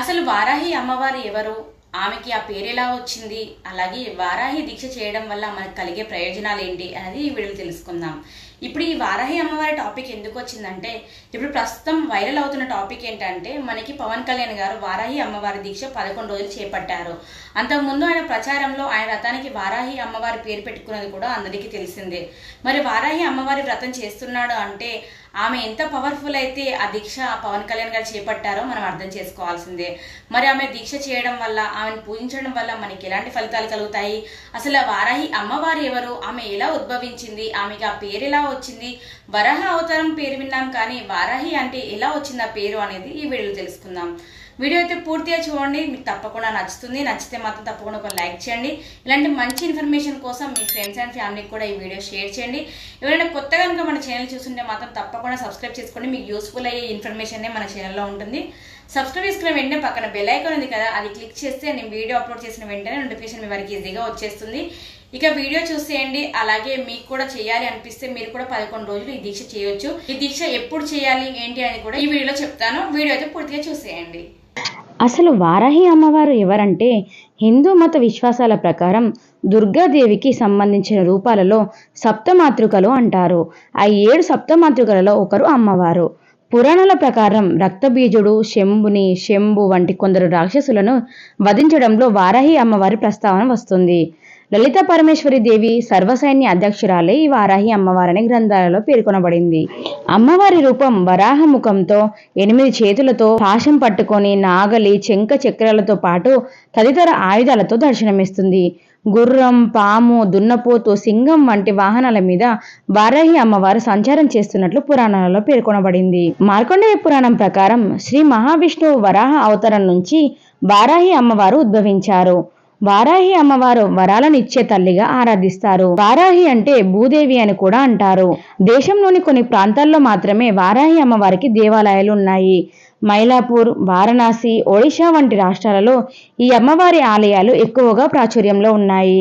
అసలు వారాహి అమ్మవారు ఎవరు? ఆమెకి ఆ పేరు ఎలా వచ్చింది? అలాగే వారాహి దీక్ష చేయడం వల్ల మనకు కలిగే ప్రయోజనాలు ఏంటి అనేది ఈ వీడియోలో తెలుసుకుందాం. ఇప్పుడు ఈ వారాహి అమ్మవారి టాపిక్ ఎందుకు వచ్చిందంటే ఇప్పుడు ప్రస్తుతం వైరల్ అవుతున్న టాపిక్ ఏంటంటే మనకి పవన్ కళ్యాణ్ గారు వారాహి అమ్మవారి దీక్ష పదకొండు రోజులు చేపట్టారు. అంతకుముందు ఆయన ప్రచారంలో ఆయన వ్రతానికి వారాహి అమ్మవారి పేరు పెట్టుకున్నది కూడా అందరికీ తెలిసిందే. మరి వారాహి అమ్మవారి వ్రతం చేస్తున్నాడు అంటే ఆమె ఎంత పవర్ఫుల్ అయితే ఆ దీక్ష పవన్ కళ్యాణ్ గారు చేపట్టారో మనం అర్థం చేసుకోవాల్సిందే. మరి ఆమె దీక్ష చేయడం వల్ల ఆమెను పూజించడం వల్ల మనకి ఎలాంటి ఫలితాలు కలుగుతాయి? అసలు ఆ వారాహి అమ్మవారు ఎవరు? ఆమె ఎలా ఉద్భవించింది? ఆమెకి ఆ పేరు ఎలా వచ్చింది? వరాహ అవతారం పేరు విన్నాం కానీ వారాహి అంటే ఎలా వచ్చింది ఆ పేరు అనేది ఈ వీడియోలో తెలుసుకుందాం. వీడియో అయితే పూర్తిగా చూడండి మీకు తప్పకుండా నచ్చుతుంది. నచ్చితే మాత్రం తప్పకుండా ఒక లైక్ చేయండి. ఇలాంటి మంచి ఇన్ఫర్మేషన్ కోసం మీ ఫ్రెండ్స్ అండ్ ఫ్యామిలీకి కూడా ఈ వీడియో షేర్ చేయండి. ఎవరైనా కొత్తగా కనుక మన ఛానల్ చూస్తుంటే మాత్రం తప్పకుండా సబ్స్క్రైబ్ చేసుకోండి. మీకు యూస్ఫుల్ అయ్యే ఇన్ఫర్మేషన్ మన ఛానల్లో ఉంటుంది. సబ్స్క్రైబ్ చేసుకున్న వెంటనే పక్కన బెల్ ఐకాన్ ఉంది కదా అది క్లిక్ చేస్తే నేను వీడియో అప్లోడ్ చేసిన వెంటనే నోటిఫికేషన్ మీ వారికి ఈజీగా వచ్చేస్తుంది. ఇక వీడియో చూసేయండి అలాగే మీకు కూడా చేయాలి అనిపిస్తే మీరు కూడా పదకొండు రోజులు ఈ దీక్ష చేయొచ్చు. ఈ దీక్ష ఎప్పుడు చేయాలి ఏంటి అని కూడా ఈ వీడియోలో చెప్తాను. వీడియో అయితే పూర్తిగా చూసేయండి. అసలు వారాహి అమ్మవారు ఎవరంటే హిందూ మత విశ్వాసాల ప్రకారం దుర్గాదేవికి సంబంధించిన రూపాలలో సప్తమాతృకలు అంటారు. ఆ ఏడు సప్తమాతృకలలో ఒకరు అమ్మవారు. పురాణాల ప్రకారం రక్తబీజుడు శంభుని శంభు వంటి కొందరు రాక్షసులను వధించడంలో వారాహి అమ్మవారి ప్రస్తావన వస్తుంది. లలిత పరమేశ్వరి దేవి సర్వసైన్య అధ్యక్షురాలే ఈ వారాహి అమ్మవారని గ్రంథాలలో పేర్కొనబడింది. అమ్మవారి రూపం వరాహ ముఖంతో ఎనిమిది చేతులతో పాశం పట్టుకొని నాగలి చెంక చక్రాలతో పాటు తదితర ఆయుధాలతో దర్శనమిస్తుంది. గుర్రం పాము దున్నపోతు సింగం వంటి వాహనాల మీద వారాహి అమ్మవారు సంచారం చేస్తున్నట్లు పురాణాలలో పేర్కొనబడింది. మార్కండేయ పురాణం ప్రకారం శ్రీ మహావిష్ణువు వరాహ అవతారం నుంచి వారాహి అమ్మవారు ఉద్భవించారు. వారాహి అమ్మవారు వరాలను ఇచ్చే తల్లిగా ఆరాధిస్తారు. వారాహి అంటే భూదేవి అని కూడా అంటారు. దేశంలోని కొన్ని ప్రాంతాల్లో మాత్రమే వారాహి అమ్మవారికి దేవాలయాలు ఉన్నాయి. మైలాపూర్ వారణాసి ఒడిషా వంటి రాష్ట్రాలలో ఈ అమ్మవారి ఆలయాలు ఎక్కువగా ప్రాచుర్యంలో ఉన్నాయి.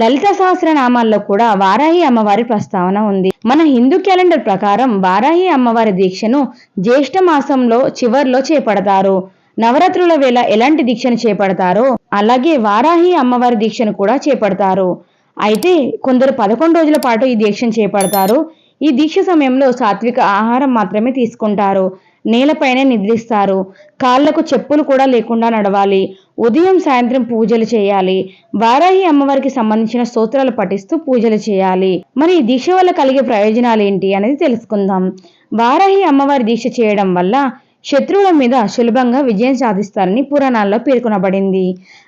లలిత సహస్రనామాల్లో కూడా వారాహి అమ్మవారి ప్రస్తావన ఉంది. మన హిందూ క్యాలెండర్ ప్రకారం వారాహి అమ్మవారి దీక్షను జ్యేష్ఠ మాసంలో చివర్లో చేపడతారు. నవరాత్రుల వేళ ఎలాంటి దీక్షను చేపడతారో అలాగే వారాహి అమ్మవారి దీక్షను కూడా చేపడతారు. అయితే కొందరు పదకొండు రోజుల పాటు ఈ దీక్షను చేపడతారు. ఈ దీక్ష సమయంలో సాత్విక ఆహారం మాత్రమే తీసుకుంటారు. నేలపైనే నిద్రిస్తారు. కాళ్ళకు చెప్పులు కూడా లేకుండా నడవాలి. ఉదయం సాయంత్రం పూజలు చేయాలి. వారాహి అమ్మవారికి సంబంధించిన స్తోత్రాలు పఠిస్తూ పూజలు చేయాలి. మరి ఈ దీక్ష వల్ల కలిగే ప్రయోజనాలు ఏంటి అనేది తెలుసుకుందాం. వారాహి అమ్మవారి దీక్ష చేయడం వల్ల శత్రువుల మీద సులభంగా విజయం సాధిస్తారని పురాణాల్లో పేర్కొనబడింది.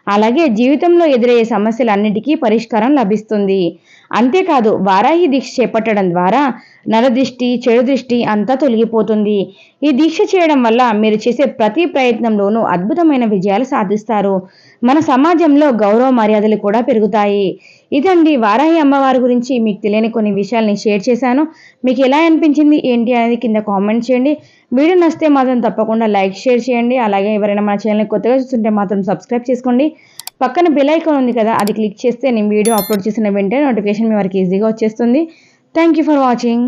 అలాగే జీవితంలో ఎదురయ్యే సమస్యలన్నిటికీ పరిష్కారం లభిస్తుంది. అంతేకాదు వారాహి దీక్ష చేపట్టడం ద్వారా నరదృష్టి చెడు దృష్టి అంతా తొలగిపోతుంది. ఈ దీక్ష చేయడం వల్ల మీరు చేసే ప్రతి ప్రయత్నంలోనూ అద్భుతమైన విజయాలు సాధిస్తారు. మన సమాజంలో గౌరవ మర్యాదలు కూడా పెరుగుతాయి. ఇదండి వారాహి అమ్మవారి గురించి మీకు తెలియని కొన్ని విషయాల్ని షేర్ చేశాను. మీకు ఎలా అనిపించింది ఏంటి అనేది కింద కామెంట్ చేయండి. వీడియో నచ్చితే మాత్రం తప్పకుండా లైక్ షేర్ చేయండి. అలాగే ఎవరైనా మన ఛానల్ని కొత్తగా చూస్తుంటే మాత్రం సబ్స్క్రైబ్ చేసుకోండి. పక్కన బెల్ ఐకాన్ ఉంది కదా అది క్లిక్ చేస్తే నేను వీడియో అప్లోడ్ చేసిన వెంటనే నోటిఫికేషన్ మీ వారికి ఈజీగా వచ్చేస్తుంది. Thank you for watching.